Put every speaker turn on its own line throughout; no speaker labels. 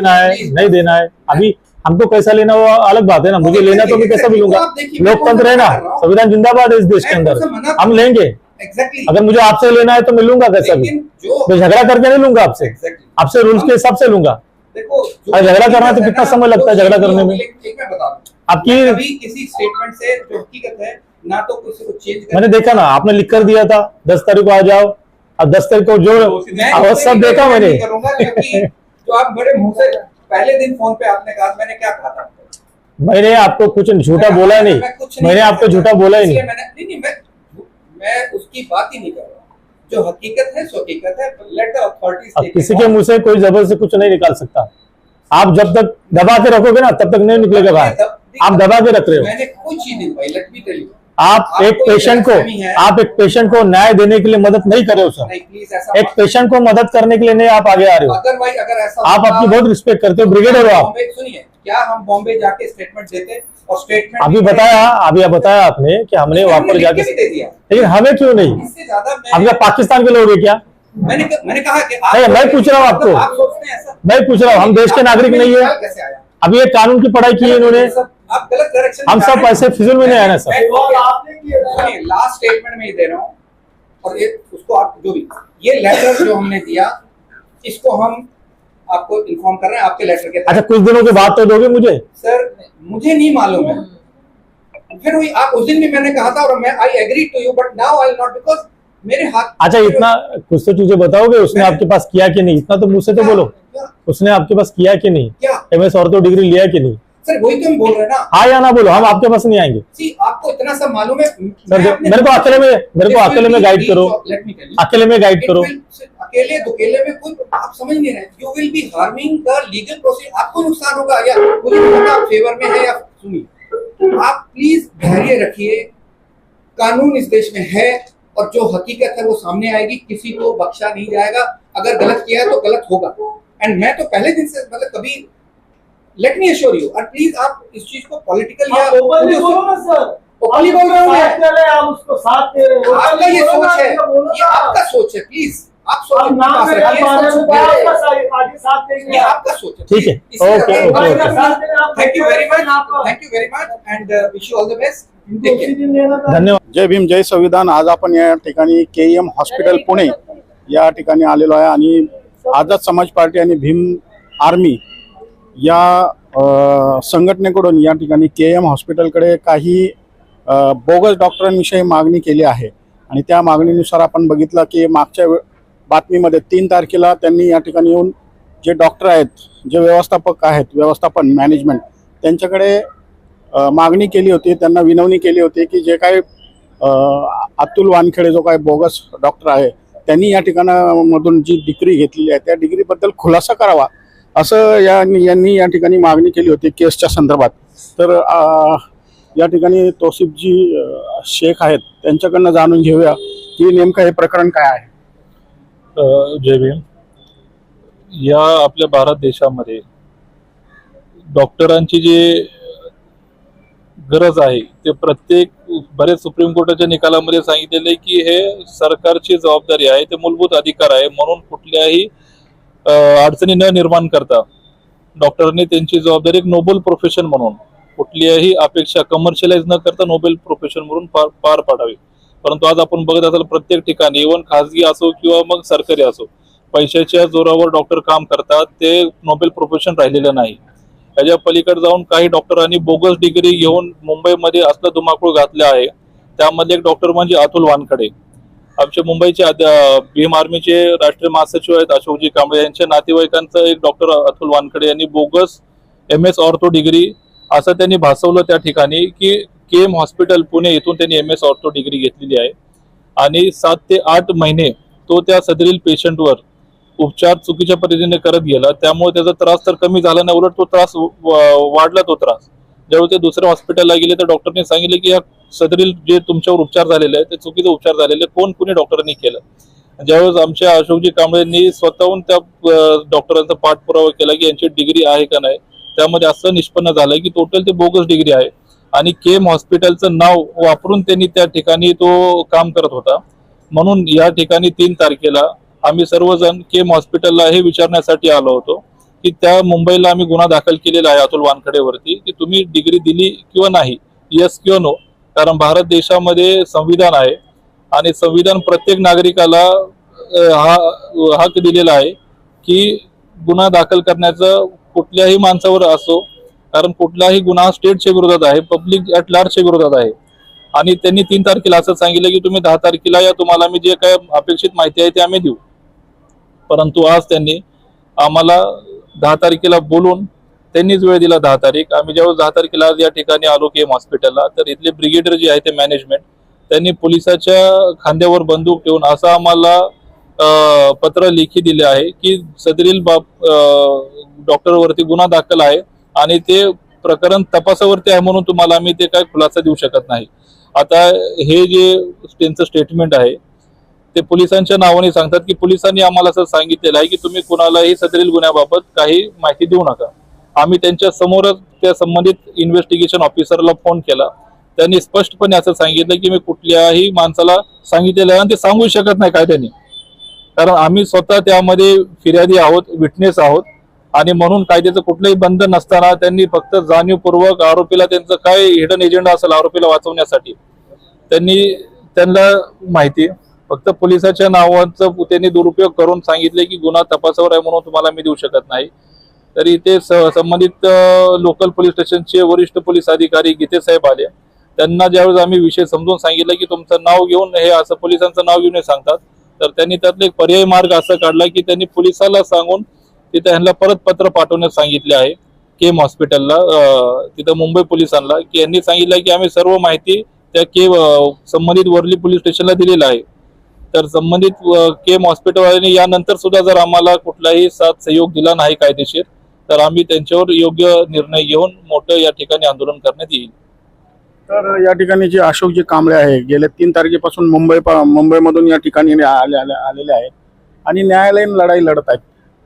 देना है नहीं देना है। अभी हमको कैसा लेना वो अलग बात है ना। मुझे लेना तो मैं कैसा भी लूँगा
आप देखिए, मैं
लोकतंत्र है ना? संविधान जिंदाबाद है इस देश के अंदर। हम लेंगे।
एग्जैक्टली
अगर मुझे आपसे लेना है तो मैं लूँगा कैसा भी। मैं झगड़ा करके नहीं लूँगा आपसे।
एग्जैक्टली
आपसे रूल्स के हिसाब से लूँगा। अरे झगड़ा करना तो कितना समय लगता है झगड़ा करने में? आपकी
किसी स्टेटमेंट से जो हकीकत है ना तो किसी को चेंज
मैंने देखा ना आपने लिख कर दिया था दस तारीख को आ जाओ। और दस तारीख को जो सब देखा मैंने।
जो आप बड़े मुँह से पहले दिन फ़ोन पे आपने कहा मैंने क्या कहा था
मैंने आपको कुछ झूठा बोला ही नहीं।
कुछ नहीं
मैंने आपको झूठा बोला ही नहीं।
मैंने नहीं नहीं मैं मैं उसकी बात ही नहीं कर रहा जो हकीकत है सो हकीकत है लेट द अथॉरिटीज
अब किसी के मुँह से कोई जबर से कुछ नहीं निकाल सकता। आप जब तक दबा के रखोगे ना तब तक नहीं निकलेगा बाहर। आप दबा के रख रहे हो।
मैंने कोई चीज़ नहीं दबाई लेट मी टेल यू
आप एक पेशेंट को आप एक पेशेंट को न्याय देने के लिए मदद नहीं कर रहे हो सर एक पेशेंट को मदद करने के लिए नहीं आप आगे आ रहे हो।
अदरवाइज़ अगर ऐसा
आप अपनी बहुत रिस्पेक्ट करते हो ब्रिगेडर हो आप।
सुनिए क्या हम बॉम्बे जाके स्टेटमेंट देते और स्टेटमेंट
अभी बताया अभी आप बताया आपने कि हमने वहाँ पर जाके
दे दिया।
लेकिन हमें क्यों नहीं? क्या पाकिस्तान के लोग है क्या?
मैंने मैंने कहा कि आप
नहीं, मैं पूछ रहा हूँ आपको।
आप सोचते हैं ऐसा।
मैं पूछ रहा हूँ हम देश के नागरिक नहीं है। अभी ये कानून की पढ़ाई की है इन्होंने।
आप गलत डायरेक्शन
हम सब पैसे फिजूल में नहीं आए ना सर
लास्ट स्टेटमेंट में ही दे रहा हूँ। और ये उसको आप जो भी ये लेटर जो हमने दिया इसको हम आपको इन्फॉर्म कर रहे हैं आपके लेटर के
अच्छा कुछ दिनों के बाद तो दोगे मुझे?
सर मुझे नहीं मालूम है। फिर वही आप उस दिन भी मैंने कहा था और मैं I agree to you but now I not because मेरे हाथ
अच्छा इतना कुछ तो चीज़ें बताओगे? उसने आपके पास किया कि नहीं? इतना तो मुझसे तो बोलो। उसने आपके पास किया कि नहीं? एम एस और तो डिग्री लिया कि नहीं?
सर वही तो हम बोल रहे हैं ना।
हाँ या ना बोलो हम आपके पास नहीं आएँगे।
सी आपको इतना सा मालूम है
सर मेरे को अकेले में मेरे को अकेले में गाइड करो। अकेले में गाइड करो।
अकेले दुकेले में कोई आप समझ नहीं रहे। You will be harming the legal procedure आपको नुकसान होगा या मुझे पता आप फेवर में है या सुनिए। आप प्लीज़ धैर्य रखिए। कानून इस देश में है और जो हकीकत है वो सामने आएगी। किसी को बख्शा नहीं जाएगा। अगर गलत किया है तो गलत होगा। एंड मैं तो पहले दिन से मतलब कभी लेट मी अश्योर यू और प्लीज़ आप इस चीज़ को पॉलिटिकल या
ओपनली बोलो ना सर
ओपनली बोल रहा हूँ मैं
रहे आप उसको साथ दे रहे हैं।
आपका ये सोच है।
आपका
ये आपका सोच है प्लीज़ आप
आप
सोच
नाम में
रखिए
बारे में बात
ये
आपका सा- आगे साथ देंगे।
ये आपका सोच है
ठीक है, ओके,
अगर-
ओके,
ओके। साथ देने आप
thank you very much thank you very much and wish you all the best
इनको उसी दिन लेना था।
धन्यवाद।
जय भीम जय संविधान। आज आपण या ठिकाणी के एम हॉस्पिटल पुणे या ठिकाणी आलेलो आहे आणि आझाद समाज पार्टी आणि भीम आर्मी या संघटनेकडून या ठिकाणी के एम हॉस्पिटलकडे काही बोगस डॉक्टरांविषयी मागणी केली आहे. आणि त्या मागणीनुसार आपण बघितलं की मागच्या बातमीमध्ये तीन तारखेला त्यांनी या ठिकाणी येऊन जे डॉक्टर आहेत जे व्यवस्थापक आहेत व्यवस्थापन मॅनेजमेंट त्यांच्याकडे मागणी केली होती. त्यांना विनवणी केली होती की जे काही अतुल वानखेडे जो काही बोगस डॉक्टर आहे त्यांनी या ठिकाणामधून जी डिग्री घेतलेली आहे त्या डिग्रीबद्दल खुलासा करावा. असं या यांनी या ठिकाणी मागणी केली होती केसच्या संदर्भात. तर या ठिकाणी तोसिफजी शेख आहेत त्यांच्याकडनं जाणून घेऊया की नेमकं हे प्रकरण काय आहे.
जय भीम. या आपल्या भारत देशामध्ये डॉक्टरांची जी गरज आहे ते प्रत्येक बरेच सुप्रीम कोर्टाच्या निकालामध्ये सांगितलेलं आहे की हे सरकारची जबाबदारी आहे ते मूलभूत अधिकार आहे म्हणून कुठल्याही अडचणी न निर्माण करता डॉक्टरांनी त्यांची जबाबदारी एक नोबल प्रोफेशन म्हणून कुठल्याही अपेक्षा कमर्शियलाइज न करता नोबेल प्रोफेशन म्हणून पार पार पाडावी. परंतु आज आपण बघत असाल प्रत्येक ठिकाणी इव्हन खाजगी असो किंवा मग सरकारी असो पैशाच्या जोरावर डॉक्टर काम करतात ते नोबेल प्रोफेशन राहिलेलं नाही. त्याच्या पलीकडे जाऊन काही डॉक्टरांनी बोगस डिग्री घेऊन मुंबईमध्ये असलं धुमाकूळ घातलं आहे त्यामध्ये एक डॉक्टर म्हणजे अतुल वानखडे. आमचे मुंबईचे भीम आर्मीचे राष्ट्रीय महासचिव आहेत अशोकजी कांबळे यांच्या नातेवाईकांचं एक डॉक्टर अतुल वानखडे यांनी bogus M S ortho degree असं त्यांनी भासवलं त्या ठिकाणी की के एम हॉस्पिटल पुणे इथून त्यांनी एम एस ऑर्थो डिग्री घेतलेली आहे. आणि सात ते आठ महिने तो त्या सदरील पेशंटवर उपचार चुकीच्या पद्धतीने करत गेला. त्यामुळे त्याचा त्रास तर कमी झाला नाही उलट तो त्रास वाढला तो त्रास. ज्यावेळी ते दुसऱ्या हॉस्पिटलला गेले तर डॉक्टरने सांगितले की या सदरील जे तुमच्यावर उपचार झालेले आहेत ते चुकीचे उपचार झालेले कोण कुणी डॉक्टरांनी केलं? ज्यावेळेस आमच्या अशोकजी कांबळेंनी स्वतःहून त्या डॉक्टरांचा पाठपुरावा केला की यांची डिग्री आहे का नाही त्यामध्ये असं निष्पन्न झालं की टोटल ते बोगस डिग्री आहे. आणि केम हॉस्पिटलचं नाव वापरून त्यांनी त्या ठिकाणी तो काम करत होता. म्हणून या ठिकाणी तीन तारखेला आम्ही सर्वजण केम हॉस्पिटलला हे विचारण्यासाठी आलो होतो. की त्या मुंबईला आम्ही गुन्हा दाखल केलेला आहे अतुल वानखडेवरती की तुम्ही डिग्री दिली किंवा नाही येस किंवा नो कारण भारत देशामध्ये संविधान आहे आणि संविधान प्रत्येक नागरिकाला हा हक दिलेला आहे की गुन्हा दाखल करण्याचं कुठल्याही माणसावर असो कारण कुठलाही गुन्हा स्टेटच्या विरोधात आहे पब्लिक ॲट लार्जच्या विरोधात आहे. आणि त्यांनी तीन तारखेला असं सांगितलं की तुम्ही दहा तारखेला या तुम्हाला आम्ही जे काय अपेक्षित माहिती आहे ते आम्ही देऊ. परंतु आज त्यांनी आम्हाला दहा तारखेला बोलून त्यांनीच वेळ दिला दहा तारीख. आम्ही ज्यावेळेस दहा तारखेला आज या ठिकाणी आलो के एम हॉस्पिटलला तर इथले ब्रिगेडियर जे आहे ते मॅनेजमेंट त्यांनी पोलिसाच्या खांद्यावर बंदूक ठेवून असं आम्हाला पत्र लेखी दिले आहे की सदरील बाब डॉक्टरवरती गुन्हा दाखल आहे आणि ते प्रकरण तपासावरती आहे म्हणून तुम्हाला आम्ही ते काय खुलासा देऊ शकत नाही. आता हे जे त्यांचं स्टेटमेंट आहे ते पोलिसांच्या नावाने सांगतात की पोलिसांनी आम्हाला असं सांगितलेलं आहे की तुम्ही कुणालाही सदरील गुन्ह्याबाबत काही माहिती देऊ नका. आम्ही त्यांच्या समोरच त्या संबंधित इन्व्हेस्टिगेशन ऑफिसरला फोन केला. त्यांनी स्पष्टपणे असं सांगितलं की मी कुठल्याही माणसाला सांगितलेलं आहे आणि ते सांगू शकत नाही कायद्याने. कारण आम्ही स्वतः त्यामध्ये फिर्यादी आहोत विटनेस आहोत आणि म्हणून कायद्याचं कुठलंही बंधन नसताना त्यांनी फक्त जाणीवपूर्वक आरोपीला त्यांचं काय हिडन एजेंडा असेल आरोपीला वाचवण्यासाठी त्यांनी त्यांना माहिती फक्त पोलिसाच्या नावाचं त्यांनी दुरुपयोग करून सांगितले की गुन्हा तपासावर आहे म्हणून तुम्हाला मी देऊ शकत नाही. तरी ते स- संबंधित लोकल पोलीस स्टेशनचे वरिष्ठ पोलीस अधिकारी गीते साहेब आले. त्यांना ज्यावेळेस आम्ही विषय समजून सांगितलं की तुमचं नाव घेऊन हे असं पोलिसांचं नाव घेऊन सांगतात तर त्यांनी त्यातला एक पर्यायी मार्ग असा काढला की त्यांनी पोलिसाला सांगून तिथे ह्यांना परत पत्र पाठवण्यास सांगितले आहे. केम हॉस्पिटलला तिथं मुंबई पोलिसांना की यांनी सांगितलं की आम्ही सर्व माहिती त्या के संबंधित वरली पोलीस स्टेशनला दिलेलं आहे. तर संबंधित अं, केम हॉस्पिटलवाल्यांनी यानंतर सुद्धा जर आम्हाला कुठलाही साथ सहयोग दिला नाही कायदेशीर तर आम्ही त्यांच्यावर योग्य निर्णय घेऊन मोठं या ठिकाणी आंदोलन करण्यात येईल.
तर या ठिकाणी जे अशोकजी कांबळे आहे गेल्या तीन तारखेपासून मुंबई मुंबईमधून या ठिकाणी आले आलेले आहेत आणि न्यायालयीन लढाई लढत आहेत.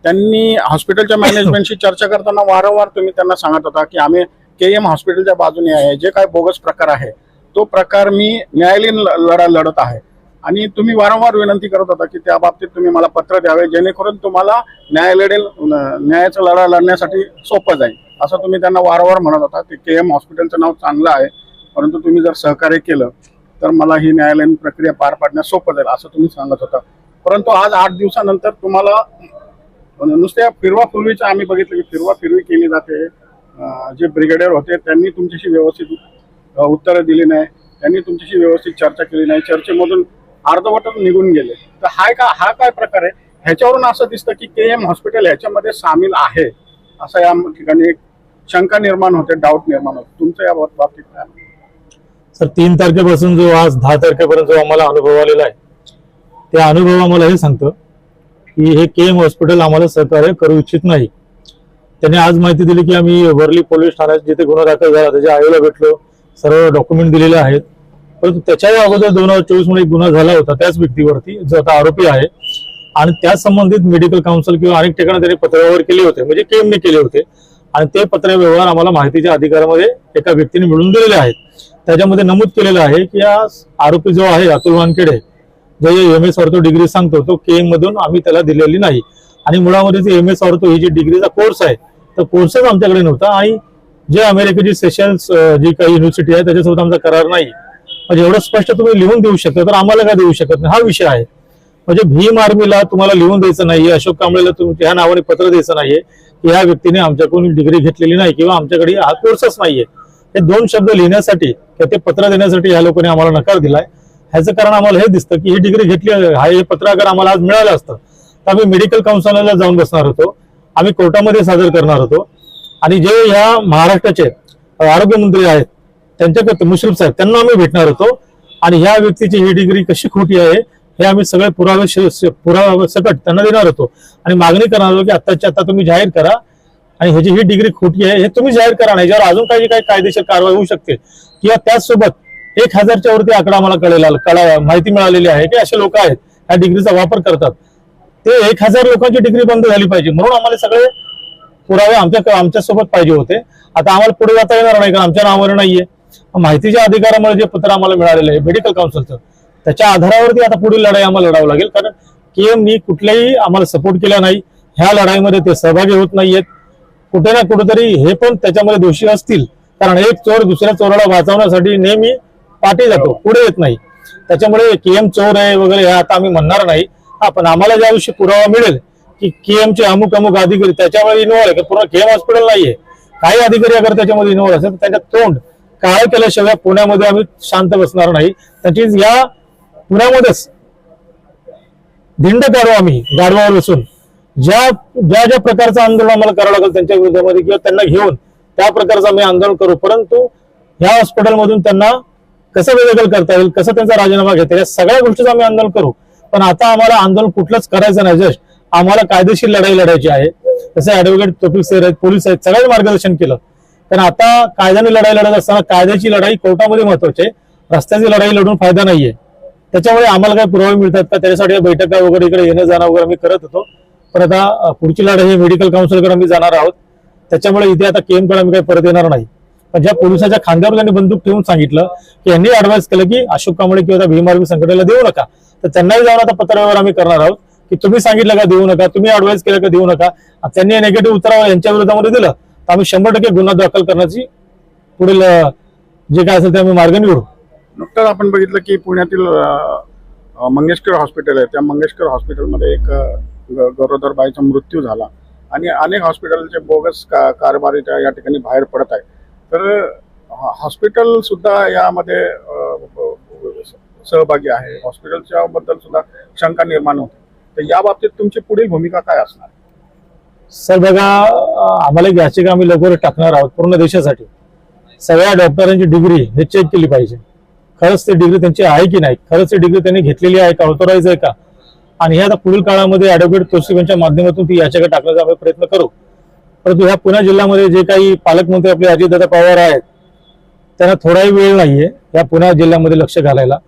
त्यांनी हॉस्पिटलच्या मॅनेजमेंटशी चर्चा करताना वारंवार तुम्ही त्यांना सांगत होता की आम्ही के एम हॉस्पिटलच्या बाजूने आहे. जे काय बोगस प्रकार आहे तो प्रकार मी न्यायालयीन ल- लढा लढत आहे. आणि तुम्ही वारंवार विनंती करत होता की त्या बाबतीत तुम्ही मला पत्र द्यावे जेणेकरून तुम्हाला न्यायालयीन न्यायाचा लढा लढण्यासाठी सोपं जाईल. असं तुम्ही त्यांना वारंवार म्हणत होता. की के एम हॉस्पिटलचं नाव चांगलं आहे परंतु तुम्ही जर सहकार्य केलं तर मला ही न्यायालयीन प्रक्रिया पार पाडण्यास सोपं जाईल असं तुम्ही सांगत होता. परंतु आज आठ दिवसानंतर तुम्हाला नुसत्या फिरवापूर्वीचं आम्ही बघितलं की फिरवा फिरवी केली जाते. जे ब्रिगेडियर होते त्यांनी तुमच्याशी व्यवस्थित उत्तरं दिली नाही. त्यांनी तुमच्याशी व्यवस्थित चर्चा केली नाही. चर्चेमधून अर्धवटच निघून गेले. तर हा का हा काय प्रकार आहे? ह्याच्यावरून असं दिसतं की के एम हॉस्पिटल ह्याच्यामध्ये सामील आहे. असं या ठिकाणी एक शंका निर्माण होते डाऊट निर्माण होतो. तुमचं या बाबतीत काय
सर तीन तारखेपासून जो आज दहा तारखेपर्यंत जो आम्हाला अनुभव आलेला आहे त्या अनुभव आम्हाला हे सांगतं की हे के एम हॉस्पिटल आम्हाला सहकार्य करू इच्छित नाही. त्यांनी आज माहिती दिली की आम्ही वर्ली पोलीस ठाण्यात जिथे गुन्हा दाखल झाला त्याच्या आईला भेटलो सर्व डॉक्युमेंट दिलेले आहेत. परंतु त्याच्याही अगोदर दोन हजार चोवीसमध्ये गुन्हा झाला होता त्याच व्यक्तीवरती जो आता आरोपी आहे. आणि त्या संबंधित मेडिकल काउन्सिल किंवा अनेक ठिकाणी त्यांनी पत्रव्यवहार केले होते म्हणजे केमने केले होते. आणि ते पत्रव्यवहार आम्हाला माहितीच्या अधिकारामध्ये एका व्यक्तीने मिळून दिलेले आहेत. त्याच्यामध्ये नमूद केलेलं आहे की हा आरोपी जो आहे अतुल वानखेडे जो एम एस ऑर्थो डिग्री सांगतो तो के मधून आम्ही त्याला दिलेली नाही. आणि मुळामध्ये जे एम एस ऑर्थो ही जी डिग्रीचा कोर्स आहे तो कोर्सच आमच्याकडे नव्हता. आणि जे अमेरिकेची सेशन्स जी काही युनिव्हर्सिटी आहे त्याच्यासोबत आमचा करार नाही. म्हणजे एवढं स्पष्ट तुम्ही लिहून देऊ शकता तर आम्हाला काय देऊ शकत नाही? हा विषय आहे. म्हणजे भीम आर्मीला तुम्हाला लिहून द्यायचं नाहीये अशोक कांबळेला तुमच्या ह्या नावाने पत्र द्यायचं नाहीये. की ह्या व्यक्तीने आमच्याकडून डिग्री घेतलेली नाही किंवा आमच्याकडे हा कोर्सच नाहीये. हे दोन शब्द लिहिण्यासाठी किंवा ते पत्र देण्यासाठी ह्या लोकांनी आम्हाला नकार दिलाय. ह्याचं कारण आम्हाला हे दिसतं की ही डिग्री घेतली हा हे पत्र अगर आम्हाला आज मिळालं असतं तर आम्ही मेडिकल काउन्सिलला जाऊन बसणार होतो. आम्ही कोर्टामध्ये सादर करणार होतो. आणि जे ह्या महाराष्ट्राचे आरोग्यमंत्री आहेत त्यांच्याकडे मुश्रीफ साहेब त्यांना आम्ही भेटणार होतो. आणि ह्या व्यक्तीची ही डिग्री कशी खोटी आहे हे आम्ही सगळे पुरावे श- सकट त्यांना देणार होतो. आणि मागणी करणार होतो की आत्ताच्या आता तुम्ही जाहीर करा. आणि ह्याची ही डिग्री खोटी आहे हे तुम्ही जाहीर करा नाही. ज्यावर अजून काही काही कायदेशीर कारवाई होऊ शकते. किंवा त्याचसोबत एक हजारच्या वरती आकडा आम्हाला कळलेला कळा माहिती मिळालेली आहे की असे लोक आहेत ह्या डिग्रीचा वापर करतात. ते एक हजार लोकांची डिग्री बंद झाली पाहिजे. म्हणून आम्हाला सगळे पुरावे आमच्या आमच्यासोबत पाहिजे होते. आता आम्हाला पुढे जाता येणार नाही कारण आमच्या नावावर नाहीये. माहितीच्या अधिकारामुळे जे पत्र आम्हाला मिळालेलं आहे मेडिकल काउन्सिलचं त्याच्या आधारावरती आता पुढील लढाई आम्हाला लढावं लागेल. कारण केएमनी कुठल्याही आम्हाला सपोर्ट केला नाही. ह्या लढाईमध्ये ते सहभागी होत नाहीयेत. कुठे ना कुठेतरी हे पण त्याच्यामध्ये दोषी असतील. कारण एक चोर दुसऱ्या चोराला वाचवण्यासाठी नेहमी पाठी जातो पुढे येत नाही. त्याच्यामुळे केएम चोर आहे वगैरे हे आता आम्ही म्हणणार नाही. हा पण आम्हाला ज्या दिवशी पुरावा मिळेल की केएम चे अमुक अमुक अधिकारी त्याच्यामध्ये इन्व्हॉल्व आहे पूर्ण केएम हॉस्पिटल नाहीये. काही अधिकारी अगर त्याच्यामध्ये इन्व्हॉल्व असेल तर त्यांच्या तोंड काय केल्याशिवाय पुण्यामध्ये आम्ही शांत बसणार नाही. त्याची या पुण्यामध्येच धिंड काढू आम्ही गाडवावर बसून. ज्या ज्या ज्या प्रकारचं आंदोलन आम्हाला करावं लागेल त्यांच्या विरोधामध्ये किंवा त्यांना घेऊन त्या प्रकारचं आम्ही आंदोलन करू. परंतु या हॉस्पिटलमधून त्यांना कसं वेगळं करता येईल कसं त्यांचा राजीनामा घेता येईल या सगळ्या गोष्टीचं आम्ही आंदोलन करू. पण आता आम्हाला आंदोलन कुठलंच करायचं नाही. जस्ट आम्हाला कायदेशीर लढाई लढायची आहे. जसे ऍडव्होकेट तोपिक सर आहेत पोलीस आहेत सगळ्यांनी मार्गदर्शन केलं. कारण आता कायद्याने लढाई लढत असताना कायद्याची लढाई कोर्टामध्ये महत्वाची आहे. रस्त्याची लढाई लढून फायदा नाहीये. त्याच्यामुळे आम्हाला काही पुरावे मिळतात का? त्याच्यासाठी बैठका वगैरे इकडे येणं जाणं वगैरे आम्ही करत होतो. पण आता पुढची लढाई ही मेडिकल काउन्सिलकडे आम्ही जाणार आहोत. त्याच्यामुळे इथे आता केमकडे आम्ही काही परत येणार नाही. पण ज्या पोलिसाच्या खांद्यावर त्यांनी बंदूक ठेवून सांगितलं की यांनी ऍडवाईस केलं की अशोक कांबळे किंवा त्या संघटनेला देऊ नका. तर त्यांनाही जाऊन आता पत्रव्यवहार आम्ही करणार आहोत की तुम्ही सांगितलं का देऊ नका? तुम्ही ऍडवाईस केलं का देऊ नका? त्यांनी निगेटिव्ह उत्तर यांच्या विरोधामध्ये दिलं. तर आम्ही शंभर टक्के गुन्हा दाखल करण्याची पुढील जे काय असेल ते आम्ही मार्ग निवडू.
नुकतंच आपण बघितलं की पुण्यातील मंगेशकर हॉस्पिटल आहे. त्या मंगेशकर हॉस्पिटलमध्ये एक गरोदर बाईचा मृत्यू झाला. आणि अनेक हॉस्पिटलचे बोगस का कारभारीच्या या ठिकाणी बाहेर पडत आहे तर हॉस्पिटलसुद्धा हॉस्पिटल सुद्धा यामध्ये सहभागी आहे. हॉस्पिटलच्या बद्दल सुद्धा शंका निर्माण होते. तर या बाबतीत तुमची पुढील भूमिका काय असणार?
सर बघा आम्हाला एक याचिका आम्ही लवकरच टाकणार आहोत पूर्ण देशासाठी? सगळ्या डॉक्टरांची डिग्री हे चेक केली पाहिजे. खरंच ती डिग्री त्यांची आहे की नाही? खरंच ती डिग्री त्यांनी घेतलेली आहे का? ऑथोराईज आहे का? आणि हे आता पुढील काळामध्ये ऍडव्होकेट तोशिब यांच्या माध्यमातून ती याचिका टाकण्याचा आम्ही प्रयत्न करू. परंतु ह्या पुणे जिल्ह्यामध्ये जे काही पालकमंत्री आपले अजितदादा पवार आहेत त्यांना थोडाही वेळ नाहीये या पुणे जिल्ह्यामध्ये लक्ष घालायला.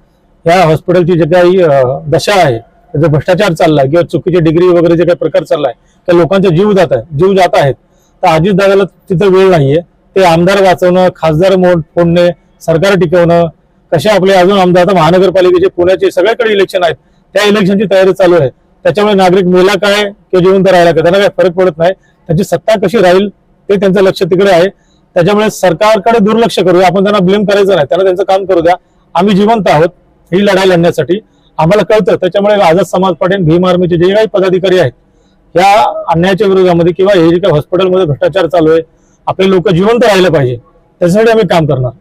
या हॉस्पिटलची जे काही दशा आहे त्याचा भ्रष्टाचार चाललाय किंवा चुकीची डिग्री वगैरे जे काही प्रकार चाललाय त्या लोकांचे जीव जात आहे जीव जात आहेत. तर अजितदादाला तिथं वेळ नाहीये. ते आमदार वाचवणं खासदार मोड फोडणे सरकार टिकवणं कसे आपले अजून आमदार आता महानगरपालिकेचे पुण्याचे सगळ्याकडे इलेक्शन आहेत. त्या इलेक्शनची तयारी चालू आहे. त्याच्यामुळे नागरिक मेला काय किंवा जिवंत राहिला काय त्यांना काही फरक पडत नाही. त्याची सत्ता कशी राहील ते त्यांचं लक्ष तिकडे आहे. त्याच्यामुळे सरकारकडे दुर्लक्ष करूया. आपण त्यांना ब्लेम करायचं नाही. त्यांना त्यांचं काम करू द्या. आम्ही जिवंत आहोत. ही लढाई लढण्यासाठी. आम्हाला कळतं. त्याच्यामुळे आझाद समाज पाटील भीम आर्मीचे जे काही पदाधिकारी आहेत या अन्यायाच्या विरोधामध्ये किंवा हे जे काही हॉस्पिटलमध्ये भ्रष्टाचार चालू आहे आपले लोक जिवंत राहिले पाहिजे. त्याच्यासाठी आम्ही काम करणार.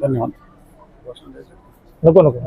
धन्यवाद.
नको नको.